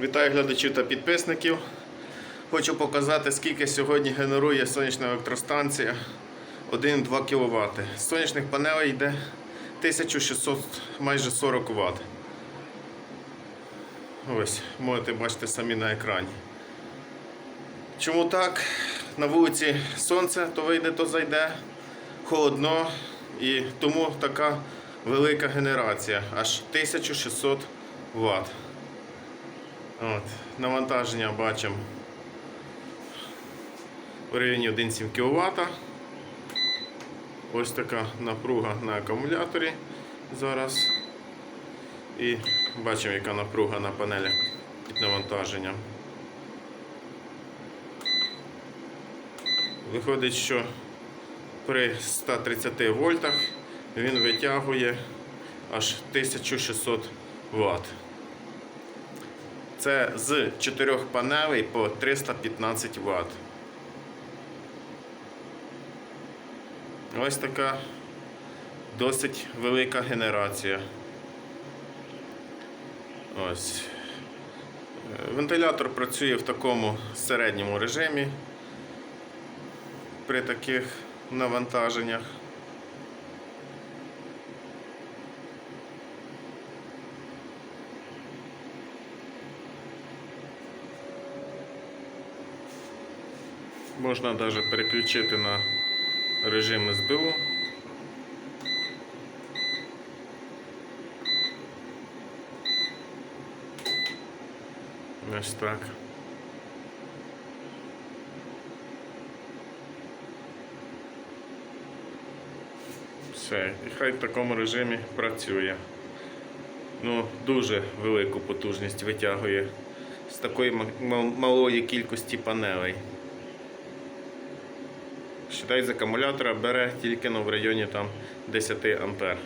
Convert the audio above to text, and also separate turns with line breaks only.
Вітаю глядачів та підписників. Хочу показати, скільки сьогодні генерує сонячна електростанція 1,2 кВт. З сонячних панелей йде 1600 майже 40 Вт. Ось, можете бачити самі на екрані. Чому так? На вулиці сонце то вийде, то зайде, холодно і тому така велика генерація, аж 1600 Вт. От, навантаження бачимо в районі 1,7 кВт. Ось така напруга на акумуляторі зараз. І бачимо, яка напруга на панелях під навантаженням. Виходить, що при 130 вольтах він витягує аж 1600 Вт. Це з 4 панелей по 315 Вт. Ось така досить велика генерація. Ось. Вентилятор працює в такому середньому режимі при таких навантаженнях. Можна навіть переключити на режим СБУ. Ось так. Все, і хай в такому режимі працює. Ну, дуже велику потужність витягує з такої малої кількості панелей. Считай, з акумулятора бере тільки ну, в районі там 10 ампер.